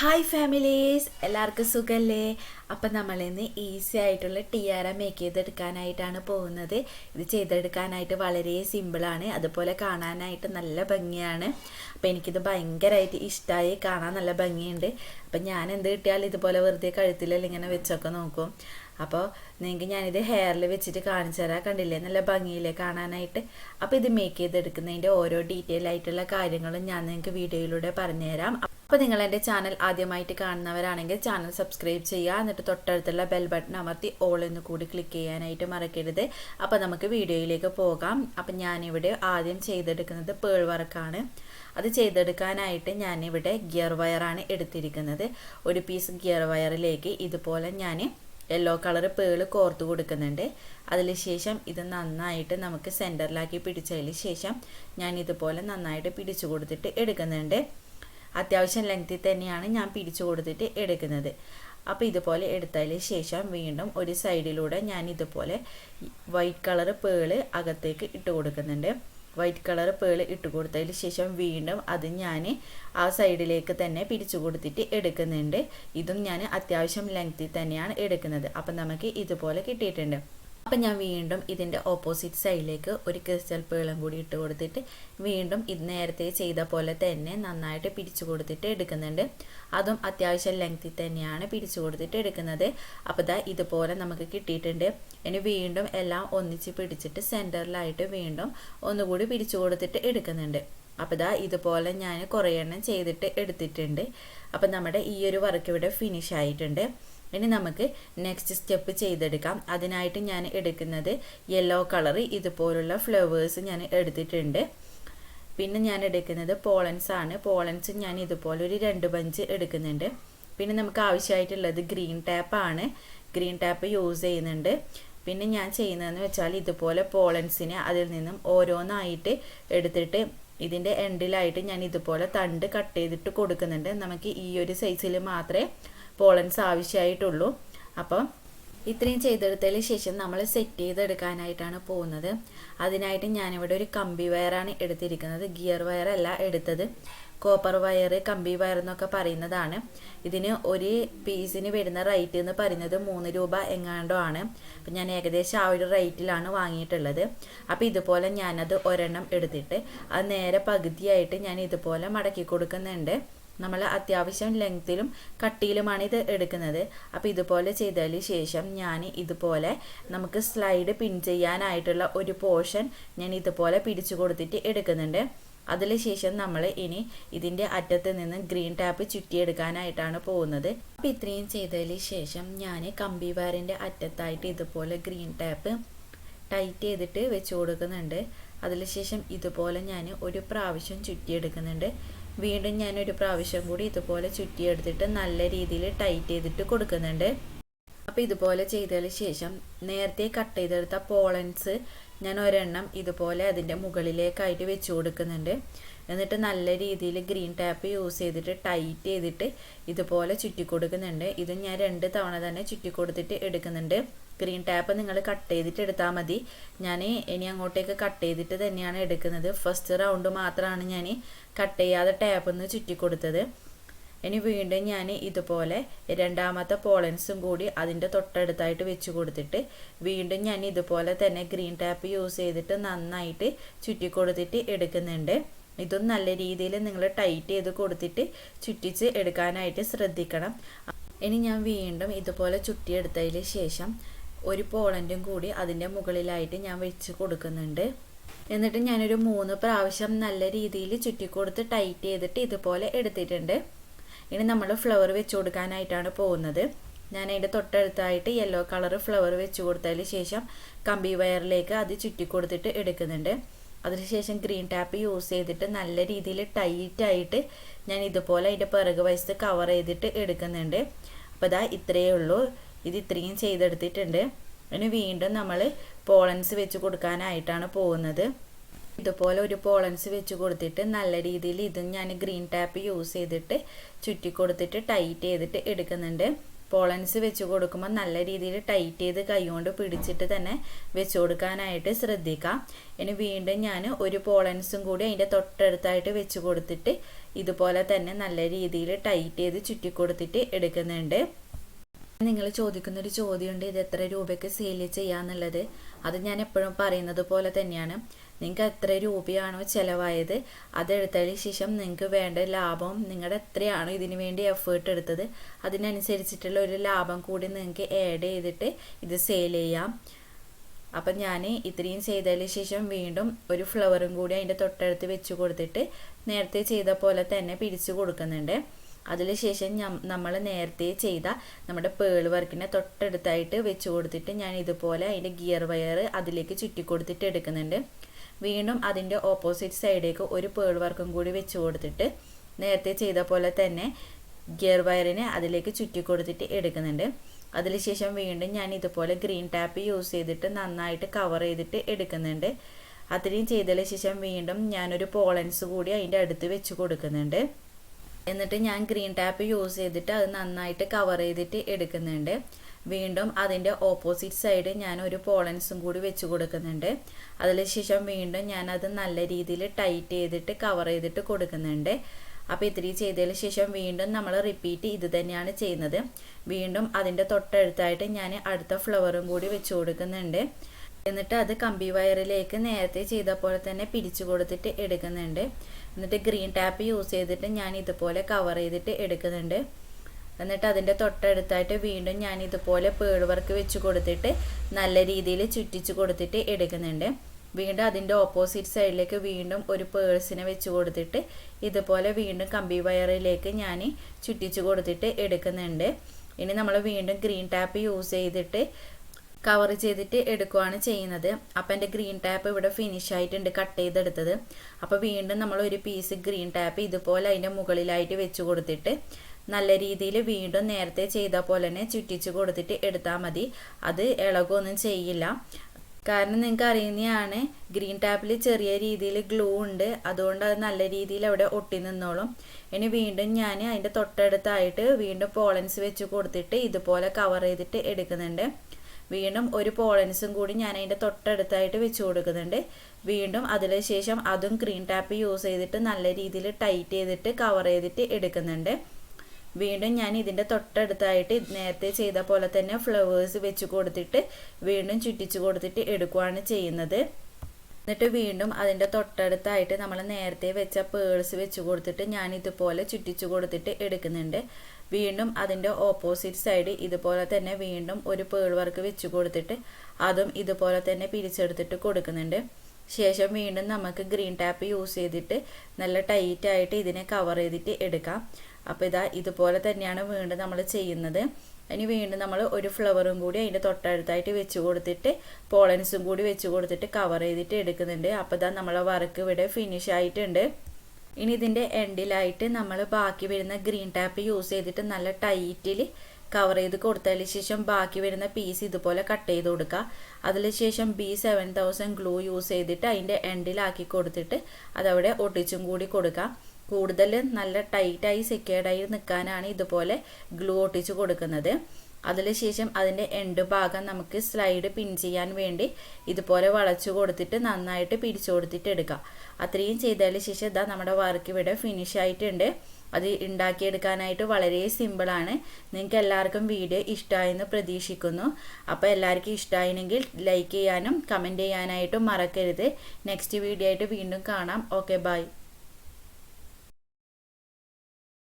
Hi families എല്ലാവർക്കും സുഖമല്ലേ അപ്പം നമ്മളിന്ന് ഈസി ആയിട്ടുള്ള ടിയാര മേക്ക് ചെയ്തെടുക്കാനായിട്ടാണ് പോകുന്നത്. ഇത് ചെയ്തെടുക്കാനായിട്ട് വളരെ സിമ്പിളാണ് അതുപോലെ കാണാനായിട്ട് നല്ല ഭംഗിയാണ്. അപ്പം എനിക്കിത് ഭയങ്കരമായിട്ട് ഇഷ്ടമായി കാണാൻ നല്ല ഭംഗിയുണ്ട്. അപ്പം ഞാൻ എന്ത് കിട്ടിയാലും ഇതുപോലെ വെറുതെ കഴുത്തിലെല്ലാം ഇങ്ങനെ വെച്ചൊക്കെ നോക്കും. അപ്പോൾ നിങ്ങൾക്ക് ഞാനിത് ഹെയറിൽ വെച്ചിട്ട് കാണിച്ചു തരാം. കണ്ടില്ലേ? നല്ല ഭംഗിയില്ലേ കാണാനായിട്ട്? അപ്പോൾ ഇത് മേക്ക് ചെയ്തെടുക്കുന്നതിന്റെ ഓരോ ഡീറ്റെയിൽ ആയിട്ടുള്ള കാര്യങ്ങളും ഞാൻ നിങ്ങൾക്ക് വീഡിയോയിലൂടെ പറഞ്ഞുതരാം. അപ്പോൾ നിങ്ങൾ എന്റെ ചാനൽ ആദ്യമായിട്ട് കാണുന്നവരാണെങ്കിൽ ചാനൽ സബ്സ്ക്രൈബ് ചെയ്യുക. എന്നിട്ട് തൊട്ടടുത്തുള്ള ബെൽ ബട്ടൺ അമർത്തി ഓൾ എന്ന് കൂടി ക്ലിക്ക് ചെയ്യാനായിട്ട് മറക്കരുത്. അപ്പോൾ നമുക്ക് വീഡിയോയിലേക്ക് പോകാം. അപ്പം ഞാനിവിടെ ആദ്യം ചെയ്തെടുക്കുന്നത് പേൾ വർക്കാണ് അത് ചെയ്തെടുക്കാനായിട്ട് ഞാനിവിടെ ഗിയർ വയറാണ് എടുത്തിരിക്കുന്നത്. ഒരു പീസ് ഗിയർ വയറിലേക്ക് ഇതുപോലെ ഞാൻ യെല്ലോ കളർ പേൾ കോർത്ത് കൊടുക്കുന്നുണ്ട്. അതിന് ശേഷം ഇത് നന്നായിട്ട് നമുക്ക് സെന്ററിലാക്കി പിടിച്ചതിന് ശേഷം ഞാൻ ഇതുപോലെ നന്നായിട്ട് പിടിച്ചു കൊടുത്തിട്ട് എടുക്കുന്നുണ്ട്. അത്യാവശ്യം ലെങ്ത്തിൽ തന്നെയാണ് ഞാൻ പിടിച്ചു കൊടുത്തിട്ട് എടുക്കുന്നത്. അപ്പോൾ ഇതുപോലെ എടുത്തതിന് ശേഷം വീണ്ടും ഒരു സൈഡിലൂടെ ഞാൻ ഇതുപോലെ വൈറ്റ് കളർ പേൾ അകത്തേക്ക് ഇട്ട് കൊടുക്കുന്നുണ്ട്. വൈറ്റ് കളർ പേൾ ഇട്ട് കൊടുത്തതിന് ശേഷം വീണ്ടും അത് ഞാൻ ആ സൈഡിലേക്ക് തന്നെ പിരിച്ചു കൊടുത്തിട്ട് എടുക്കുന്നുണ്ട്. ഇതും ഞാൻ അത്യാവശ്യം ലെങ്ത്തിൽ തന്നെയാണ് എടുക്കുന്നത്. അപ്പം നമുക്ക് ഇതുപോലെ കിട്ടിയിട്ടുണ്ട്. അപ്പം ഞാൻ വീണ്ടും ഇതിന്റെ ഓപ്പോസിറ്റ് സൈഡിലേക്ക് ഒരു ക്രിസ്റ്റൽ പേളും കൂടി ഇട്ട് കൊടുത്തിട്ട് വീണ്ടും ഇത് നേരത്തെ ചെയ്ത പോലെ തന്നെ നന്നായിട്ട് പിടിച്ചു കൊടുത്തിട്ട് എടുക്കുന്നുണ്ട്. അതും അത്യാവശ്യം ലെങ്ത്തിൽ തന്നെയാണ് പിടിച്ചു കൊടുത്തിട്ട് എടുക്കുന്നത്. അപ്പോൾ ദാ ഇതുപോലെ നമുക്ക് കിട്ടിയിട്ടുണ്ട്. ഇനി വീണ്ടും എല്ലാം ഒന്നിച്ച് പിടിച്ചിട്ട് സെന്ററിലായിട്ട് വീണ്ടും ഒന്നുകൂടി പിടിച്ചു കൊടുത്തിട്ട് എടുക്കുന്നുണ്ട്. അപ്പോൾ ദാ ഇതുപോലെ ഞാൻ കുറേ എണ്ണം ചെയ്തിട്ട് എടുത്തിട്ടുണ്ട്. അപ്പം നമ്മുടെ ഈ ഒരു വർക്ക് ഇവിടെ ഫിനിഷ് ആയിട്ടുണ്ട്. ഇനി നമുക്ക് നെക്സ്റ്റ് സ്റ്റെപ്പ് ചെയ്തെടുക്കാം. അതിനായിട്ട് ഞാൻ എടുക്കുന്നത് യെല്ലോ കളർ ഇതുപോലുള്ള ഫ്ലവേഴ്സ് ഞാൻ എടുത്തിട്ടുണ്ട്. പിന്നെ ഞാൻ എടുക്കുന്നത് പോളൻസ് ആണ്. പോളൻസ് ഞാൻ ഇതുപോലെ ഒരു രണ്ട് ബഞ്ച് എടുക്കുന്നുണ്ട്. പിന്നെ നമുക്ക് ആവശ്യമായിട്ടുള്ളത് ഗ്രീൻ ടാപ്പ് ആണ്. ഗ്രീൻ ടാപ്പ് യൂസ് ചെയ്യുന്നുണ്ട്. പിന്നെ ഞാൻ ചെയ്യുന്നതെന്ന് വെച്ചാൽ ഇതുപോലെ പോളൻസിനെ അതിൽ നിന്നും ഓരോന്നായിട്ട് എടുത്തിട്ട് ഇതിന്റെ എൻഡിലായിട്ട് ഞാൻ ഇതുപോലെ തണ്ട് കട്ട് ചെയ്തിട്ട് കൊടുക്കുന്നുണ്ട്. നമുക്ക് ഈ ഒരു സൈസിൽ മാത്രമേ പോളൻസ് ആവശ്യമായിട്ടുള്ളൂ. അപ്പം ഇത്രയും ചെയ്തെടുത്തതിന് ശേഷം നമ്മൾ സെറ്റ് ചെയ്തെടുക്കാനായിട്ടാണ് പോകുന്നത്. അതിനായിട്ട് ഞാനിവിടെ ഒരു കമ്പി വയറാണ് എടുത്തിരിക്കുന്നത്. ഗിയർ വയറല്ല എടുത്തത്. കോപ്പർ വയർ കമ്പി വയർ എന്നൊക്കെ പറയുന്നതാണ്. ഇതിന് ഒരു പീസിന് വരുന്ന റേറ്റ് എന്ന് പറയുന്നത് മൂന്ന് രൂപ എങ്ങാണ്ടോ ആണ്. അപ്പം ഞാൻ ഏകദേശം ആ ഒരു റേറ്റിലാണ് വാങ്ങിയിട്ടുള്ളത്. അപ്പോൾ ഇതുപോലെ ഞാനത് ഒരെണ്ണം എടുത്തിട്ട് അത് നേരെ പകുതിയായിട്ട് ഞാൻ ഇതുപോലെ മടക്കി കൊടുക്കുന്നുണ്ട്. നമ്മൾ അത്യാവശ്യം ലെങ്ത്തിലും കട്ടിയിലുമാണ് ഇത് എടുക്കുന്നത്. അപ്പോൾ ഇതുപോലെ ചെയ്തതിന് ശേഷം ഞാൻ ഇതുപോലെ നമുക്ക് സ്ലൈഡ് പിൻ ചെയ്യാനായിട്ടുള്ള ഒരു പോർഷൻ ഞാൻ ഇതുപോലെ പിടിച്ചു കൊടുത്തിട്ട് എടുക്കുന്നുണ്ട്. അതിനുശേഷം നമ്മൾ ഇനി ഇതിന്റെ അറ്റത്ത് നിന്ന് ഗ്രീൻ ടാപ്പ് ചുറ്റിയെടുക്കാനായിട്ടാണ് പോകുന്നത്. അപ്പോൾ ഇത്രയും ചെയ്തതിന് ശേഷം ഞാൻ കമ്പി വയറിന്റെ അറ്റത്തായിട്ട് ഇതുപോലെ ഗ്രീൻ ടാപ്പ് ടൈറ്റ് ചെയ്തിട്ട് വെച്ച് കൊടുക്കുന്നുണ്ട്. അതിനുശേഷം ഇതുപോലെ ഞാൻ ഒരു പ്രാവശ്യം ചുറ്റിയെടുക്കുന്നുണ്ട്. വീണ്ടും ഞാനൊരു പ്രാവശ്യം കൂടി ഇതുപോലെ ചുറ്റിയെടുത്തിട്ട് നല്ല രീതിയിൽ ടൈറ്റ് ചെയ്തിട്ട് കൊടുക്കുന്നുണ്ട്. അപ്പോൾ ഇതുപോലെ ചെയ്തതിന് ശേഷം നേരത്തെ കട്ട് ചെയ്തെടുത്ത പോളൻസ് ഞാൻ ഒരെണ്ണം ഇതുപോലെ അതിന്റെ മുകളിലേക്കായിട്ട് വെച്ച് കൊടുക്കുന്നുണ്ട്. എന്നിട്ട് നല്ല രീതിയിൽ ഗ്രീൻ ടാപ്പ് യൂസ് ചെയ്തിട്ട് ടൈറ്റ് ചെയ്തിട്ട് ഇതുപോലെ ചുറ്റി കൊടുക്കുന്നുണ്ട്. ഇത് ഞാൻ രണ്ട് തവണ തന്നെ ചുറ്റി കൊടുത്തിട്ട് എടുക്കുന്നുണ്ട്. ഗ്രീൻ ടാപ്പ് നിങ്ങൾ കട്ട് ചെയ്തിട്ട് എടുത്താൽ മതി. ഞാൻ ഇനി അങ്ങോട്ടേക്ക് കട്ട് ചെയ്തിട്ട് തന്നെയാണ് എടുക്കുന്നത്. ഫസ്റ്റ് റൗണ്ട് മാത്രമാണ് ഞാൻ കട്ട് ചെയ്യാതെ ടാപ്പ് ഒന്ന് ചുറ്റി കൊടുത്തത്. ഇനി വീണ്ടും ഞാൻ ഇതുപോലെ രണ്ടാമത്തെ പോളൻസും കൂടി അതിന്റെ തൊട്ടടുത്തായിട്ട് വെച്ച് കൊടുത്തിട്ട് വീണ്ടും ഞാൻ ഇതുപോലെ തന്നെ ഗ്രീൻ ടാപ്പ് യൂസ് ചെയ്തിട്ട് നന്നായിട്ട് ചുറ്റി കൊടുത്തിട്ട് എടുക്കുന്നുണ്ട്. ഇതും നല്ല രീതിയിൽ നിങ്ങൾ ടൈറ്റ് ചെയ്ത് കൊടുത്തിട്ട് ചുറ്റിച്ച് എടുക്കാനായിട്ട് ശ്രദ്ധിക്കണം. ഇനി ഞാൻ വീണ്ടും ഇതുപോലെ ചുറ്റിയെടുത്തതിന് ശേഷം ഒരു പോളന്റും കൂടി അതിന്റെ മുകളിലായിട്ട് ഞാൻ വെച്ച് കൊടുക്കുന്നുണ്ട്. എന്നിട്ട് ഞാനൊരു മൂന്ന് പ്രാവശ്യം നല്ല രീതിയിൽ ചുറ്റിക്കൊടുത്ത് ടൈറ്റ് ചെയ്തിട്ട് ഇതുപോലെ എടുത്തിട്ടുണ്ട്. ഇനി നമ്മൾ ഫ്ലവർ വെച്ച് കൊടുക്കാനായിട്ടാണ് പോകുന്നത്. ഞാൻ അതിന്റെ തൊട്ടടുത്തായിട്ട് യെല്ലോ കളർ ഫ്ലവർ വെച്ച് കൊടുത്തതിന് ശേഷം കമ്പി വയറിലേക്ക് അത് ചുറ്റി കൊടുത്തിട്ട് എടുക്കുന്നുണ്ട്. അതിനുശേഷം ഗ്രീൻ ടാപ്പ് യൂസ് ചെയ്തിട്ട് നല്ല രീതിയിൽ ടൈറ്റായിട്ട് ഞാൻ ഇതുപോലെ അതിന്റെ പിറക് വശത്ത് കവർ ചെയ്തിട്ട് എടുക്കുന്നുണ്ട്. അപ്പോൾ ഇതാ ഇത്രയേ ഉള്ളൂ. ഇത് ഇത്രയും ചെയ്തെടുത്തിട്ടുണ്ട്. ഇനി വീണ്ടും നമ്മൾ പോളൻസ് വെച്ച് കൊടുക്കാനായിട്ടാണ് പോകുന്നത്. ഇതുപോലെ ഒരു പോളൻസ് വെച്ച് കൊടുത്തിട്ട് നല്ല രീതിയിൽ ഇതും ഞാൻ ഗ്രീൻ ടാപ്പ് യൂസ് ചെയ്തിട്ട് ചുറ്റി കൊടുത്തിട്ട് ടൈറ്റ് ചെയ്തിട്ട് എടുക്കുന്നുണ്ട്. പോളൻസ് വെച്ച് കൊടുക്കുമ്പോൾ നല്ല രീതിയിൽ ടൈറ്റ് ചെയ്ത് കൈകൊണ്ട് പിടിച്ചിട്ട് തന്നെ വെച്ച് കൊടുക്കാനായിട്ട് ശ്രദ്ധിക്കാം. ഇനി വീണ്ടും ഞാൻ ഒരു പോളൻസും കൂടി അതിന്റെ തൊട്ടടുത്തായിട്ട് വെച്ച് കൊടുത്തിട്ട് ഇതുപോലെ തന്നെ നല്ല രീതിയിൽ ടൈറ്റ് ചെയ്ത് ചുറ്റി കൊടുത്തിട്ട് എടുക്കുന്നുണ്ട്. നിങ്ങൾ ചോദിക്കുന്ന ഒരു ചോദ്യമുണ്ട് ഇത് എത്ര രൂപയ്ക്ക് സെയിൽ ചെയ്യാന്നുള്ളത്. അത് ഞാൻ എപ്പോഴും പറയുന്നത് പോലെ തന്നെയാണ്. നിങ്ങൾക്ക് എത്ര രൂപയാണോ ചിലവായത് അതെടുത്തതിന് ശേഷം നിങ്ങൾക്ക് വേണ്ട ലാഭം നിങ്ങളുടെ എത്രയാണോ ഇതിനു വേണ്ടി എഫേർട്ട് എടുത്തത് അതിനനുസരിച്ചിട്ടുള്ള ഒരു ലാഭം കൂടി നിങ്ങൾക്ക് ആഡ് ചെയ്തിട്ട് ഇത് സെയിൽ ചെയ്യാം. അപ്പം ഞാൻ ഇത്രയും ചെയ്തതിന് ശേഷം വീണ്ടും ഒരു ഫ്ലവറും കൂടി അതിന്റെ തൊട്ടടുത്ത് വെച്ച് കൊടുത്തിട്ട് നേരത്തെ ചെയ്ത പോലെ തന്നെ പിരിച്ചു കൊടുക്കുന്നുണ്ട്. അതിനുശേഷം നമ്മൾ നേരത്തെ ചെയ്ത നമ്മുടെ പേൾ വർക്കിനെ തൊട്ടടുത്തായിട്ട് വെച്ച് കൊടുത്തിട്ട് ഞാൻ ഇതുപോലെ അതിന്റെ ഗിയർ വയർ അതിലേക്ക് ചുറ്റി കൊടുത്തിട്ട് എടുക്കുന്നുണ്ട്. വീണ്ടും അതിന്റെ ഓപ്പോസിറ്റ് സൈഡിലേക്ക് ഒരു പേൾ വർക്കും കൂടി വെച്ച് കൊടുത്തിട്ട് നേരത്തെ ചെയ്ത പോലെ തന്നെ ഗിയർ വയറിനെ അതിലേക്ക് ചുറ്റി കൊടുത്തിട്ട് എടുക്കുന്നുണ്ട്. അതിനുശേഷം വീണ്ടും ഞാൻ ഇതുപോലെ ഗ്രീൻ ടാപ്പ് യൂസ് ചെയ്തിട്ട് നന്നായിട്ട് കവർ ചെയ്തിട്ട് എടുക്കുന്നുണ്ട്. അത്രയും ചെയ്തതിന് ശേഷം വീണ്ടും ഞാനൊരു പോളൻസ് കൂടി അതിന്റെ അടുത്ത് വെച്ച് കൊടുക്കുന്നുണ്ട്. എന്നിട്ട് ഞാൻ ഗ്രീൻ ടാപ്പ് യൂസ് ചെയ്തിട്ട് അത് നന്നായിട്ട് കവർ ചെയ്തിട്ട് എടുക്കുന്നുണ്ട്. വീണ്ടും അതിന്റെ ഓപ്പോസിറ്റ് സൈഡ് ഞാൻ ഒരു പോളൻസും കൂടി വെച്ച് കൊടുക്കുന്നുണ്ട്. അതിനുശേഷം വീണ്ടും ഞാൻ അത് നല്ല രീതിയിൽ ടൈറ്റ് ചെയ്തിട്ട് കവർ ചെയ്തിട്ട് കൊടുക്കുന്നുണ്ട്. അപ്പോൾ ഇത്രയും ചെയ്തതിന് ശേഷം വീണ്ടും നമ്മൾ റിപ്പീറ്റ് ഇത് തന്നെയാണ് ചെയ്യുന്നത്. വീണ്ടും അതിന്റെ തൊട്ടടുത്തായിട്ട് ഞാൻ അടുത്ത ഫ്ലവറും കൂടി വെച്ച് കൊടുക്കുന്നുണ്ട്. എന്നിട്ട് അത് കമ്പി വയറിലേക്ക് നേരത്തെ ചെയ്ത പോലെ തന്നെ പിടിച്ചു കൊടുത്തിട്ട് എടുക്കുന്നുണ്ട്. എന്നിട്ട് ഗ്രീൻ ടാപ്പ് യൂസ് ചെയ്തിട്ട് ഞാൻ ഇതുപോലെ കവർ ചെയ്തിട്ട് എടുക്കുന്നുണ്ട്. എന്നിട്ട് അതിന്റെ തൊട്ടടുത്തായിട്ട് വീണ്ടും ഞാൻ ഇതുപോലെ പേൾ വർക്ക് വെച്ച് കൊടുത്തിട്ട് നല്ല രീതിയിൽ ചുറ്റിച്ച് കൊടുത്തിട്ട് എടുക്കുന്നുണ്ട്. വീണ്ടും അതിന്റെ ഓപ്പോസിറ്റ് സൈഡിലേക്ക് വീണ്ടും ഒരു പേഴ്സിനെ വെച്ച് കൊടുത്തിട്ട് ഇതുപോലെ വീണ്ടും കമ്പി വയറിലേക്ക് ഞാൻ ചുറ്റിച്ച് കൊടുത്തിട്ട് എടുക്കുന്നുണ്ട്. ഇനി നമ്മൾ വീണ്ടും ഗ്രീൻ ടാപ്പ് യൂസ് ചെയ്തിട്ട് കവർ ചെയ്തിട്ട് എടുക്കുകയാണ് ചെയ്യുന്നത്. അപ്പം എന്റെ ഗ്രീൻ ടാപ്പ് ഇവിടെ ഫിനിഷ് ആയിട്ടുണ്ട് കട്ട് ചെയ്തെടുത്തത്. അപ്പോൾ വീണ്ടും നമ്മൾ ഒരു പീസ് ഗ്രീൻ ടാപ്പ് ഇതുപോലെ അതിന്റെ മുകളിലായിട്ട് വെച്ച് കൊടുത്തിട്ട് നല്ല രീതിയിൽ വീണ്ടും നേരത്തെ ചെയ്ത പോലെ തന്നെ ചുറ്റിച്ച് കൊടുത്തിട്ട് എടുത്താൽ മതി. അത് ഇളകൊന്നും ചെയ്യില്ല. കാരണം നിങ്ങൾക്ക് അറിയുന്നതാണ് ഗ്രീൻ ടാപ്പിൽ ചെറിയ രീതിയിൽ ഗ്ലൂ ഉണ്ട്. അതുകൊണ്ട് അത് നല്ല രീതിയിൽ അവിടെ ഒട്ടി നിന്നോളും. ഇനി വീണ്ടും ഞാൻ അതിന്റെ തൊട്ടടുത്തായിട്ട് വീണ്ടും പോളൻസ് വെച്ച് കൊടുത്തിട്ട് ഇതുപോലെ കവർ ചെയ്തിട്ട് എടുക്കുന്നുണ്ട്. വീണ്ടും ഒരു പോളൻസും കൂടി ഞാൻ അതിന്റെ തൊട്ടടുത്തായിട്ട് വെച്ച് കൊടുക്കുന്നുണ്ട്. വീണ്ടും അതിന് ശേഷം അതും ഗ്രീൻ ടാപ്പ് യൂസ് ചെയ്തിട്ട് നല്ല രീതിയിൽ ടൈറ്റ് ചെയ്തിട്ട് കവർ ചെയ്തിട്ട് എടുക്കുന്നുണ്ട്. വീണ്ടും ഞാൻ ഇതിന്റെ തൊട്ടടുത്തായിട്ട് നേരത്തെ ചെയ്ത പോലെ തന്നെ ഫ്ലവേഴ്സ് വെച്ച് കൊടുത്തിട്ട് വീണ്ടും ചുറ്റിച്ച് കൊടുത്തിട്ട് എടുക്കുകയാണ് ചെയ്യുന്നത്. എന്നിട്ട് വീണ്ടും അതിന്റെ തൊട്ടടുത്തായിട്ട് നമ്മൾ നേരത്തെ വെച്ച പേഴ്സ് വെച്ച് കൊടുത്തിട്ട് ഞാൻ ഇതുപോലെ ചുറ്റിച്ച് കൊടുത്തിട്ട് എടുക്കുന്നുണ്ട്. വീണ്ടും അതിന്റെ ഓപ്പോസിറ്റ് സൈഡ് ഇതുപോലെ തന്നെ വീണ്ടും ഒരു പേൾ വർക്ക് വെച്ച് കൊടുത്തിട്ട് അതും ഇതുപോലെ തന്നെ പിരിച്ചെടുത്തിട്ട് കൊടുക്കുന്നുണ്ട്. ശേഷം വീണ്ടും നമുക്ക് ഗ്രീൻ ടാപ്പ് യൂസ് ചെയ്തിട്ട് നല്ല ടൈറ്റായിട്ട് ഇതിനെ കവർ ചെയ്തിട്ട് എടുക്കാം. അപ്പോൾ ഇതാ ഇതുപോലെ തന്നെയാണ് വീണ്ടും നമ്മൾ ചെയ്യുന്നത്. ഇനി വീണ്ടും നമ്മൾ ഒരു ഫ്ലവറും കൂടി അതിന്റെ തൊട്ടടുത്തായിട്ട് വെച്ച് കൊടുത്തിട്ട് പോളൻസും കൂടി വെച്ച് കൊടുത്തിട്ട് കവർ ചെയ്തിട്ട് എടുക്കുന്നുണ്ട്. അപ്പോൾ ഇതാ നമ്മളെ വർക്ക് ഇവിടെ ഫിനിഷ് ആയിട്ടുണ്ട്. ഇനി ഇതിന്റെ എൻഡിലായിട്ട് നമ്മൾ ബാക്കി വരുന്ന ഗ്രീൻ ടാപ്പ് യൂസ് ചെയ്തിട്ട് നല്ല ടൈറ്റിൽ കവർ ചെയ്ത് കൊടുത്തതിന് ശേഷം ബാക്കി വരുന്ന പീസ് ഇതുപോലെ കട്ട് ചെയ്ത് കൊടുക്കുക അതിന് ശേഷം B seven thousand glue use ചെയ്തിട്ട് അതിന്റെ എൻഡിലാക്കി കൊടുത്തിട്ട് അതവിടെ ഒട്ടിച്ചും കൂടി കൊടുക്കുക കൂടുതൽ നല്ല ടൈറ്റായി സെക്യൂർഡായി നിൽക്കാനാണ് ഇതുപോലെ ഗ്ലൂ ഒട്ടിച്ച് കൊടുക്കുന്നത്. അതിനുശേഷം അതിന്റെ എൻഡ് ഭാഗം നമുക്ക് സ്ലൈഡ് പിൻ ചെയ്യാൻ വേണ്ടി ഇതുപോലെ വളച്ചു കൊടുത്തിട്ട് നന്നായിട്ട് പിരിച്ചു കൊടുത്തിട്ട് എടുക്കാം. അത്രയും ചെയ്തതിന് ശേഷം ഇതാ നമ്മുടെ വർക്ക് ഇവിടെ ഫിനിഷ് ആയിട്ടുണ്ട്. അത് ഉണ്ടാക്കിയെടുക്കാനായിട്ട് വളരെ സിമ്പിളാണ് നിങ്ങൾക്ക് എല്ലാവർക്കും വീഡിയോ ഇഷ്ടമായെന്ന് പ്രതീക്ഷിക്കുന്നു. അപ്പോൾ എല്ലാവർക്കും ഇഷ്ടമായെങ്കിൽ ലൈക്ക് ചെയ്യാനും കമന്റ് ചെയ്യാനായിട്ടും മറക്കരുത്. നെക്സ്റ്റ് വീഡിയോ ആയിട്ട് വീണ്ടും കാണാം. Okay bye